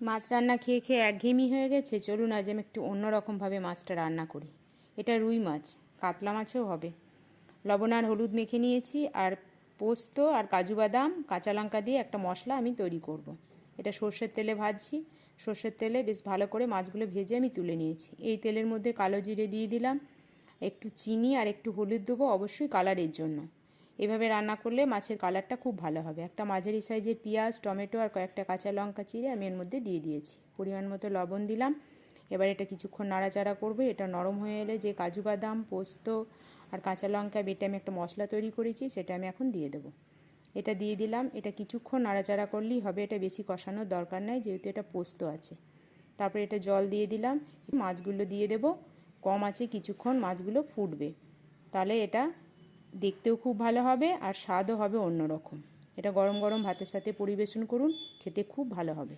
মাছ রান্না খেয়ে খেয়ে একঘেয়েমি হয়ে গেছে, চলুন আজ আমি একটু অন্যরকমভাবে মাছটা রান্না করি। এটা রুই মাছ, কাতলা মাছেও হবে। লবণ আর হলুদ মেখে নিয়েছি, আর পোস্ত আর কাজু বাদাম, কাঁচা লঙ্কা দিয়ে একটা মশলা আমি তৈরি করব। এটা সর্ষের তেলে ভাজছি। সর্ষের তেলে বেশ ভালো করে মাছগুলো ভেজে আমি তুলে নিয়েছি। এই তেলের মধ্যে কালো জিরে দিয়ে দিলাম। একটু চিনি আর একটু হলুদ দেবো অবশ্যই কালারের জন্য। এভাবে রান্না করলে মাছের কালারটা খুব ভালো হবে। একটা মাঝারি সাইজের পেঁয়াজ, টমেটো আর কয়েকটা কাঁচা লঙ্কা চিড়ে আমি এর মধ্যে দিয়ে দিয়েছি। পরিমাণ মতো লবণ দিলাম। এবার এটা কিছুক্ষণ নাড়াচাড়া করবে। এটা নরম হয়ে এলে যে কাজু বাদাম, পোস্ত আর কাঁচা লঙ্কা বেটে আমি একটা মশলা তৈরি করেছি, সেটা আমি এখন দিয়ে দেবো। এটা দিয়ে দিলাম। এটা কিছুক্ষণ নাড়াচাড়া করলেই হবে। এটা বেশি কষানোর দরকার নেই, যেহেতু এটা পোস্ত আছে। তারপরে এটা জল দিয়ে দিলাম। মাছগুলো দিয়ে দেব। কম আছে কিছুক্ষণ মাছগুলো ফুটবে। তাহলে এটা দেখতেও খুব ভালো হবে আর স্বাদও হবে অন্যরকম। এটা গরম গরম ভাতের সাথে পরিবেশন করুন, খেতে খুব ভালো হবে।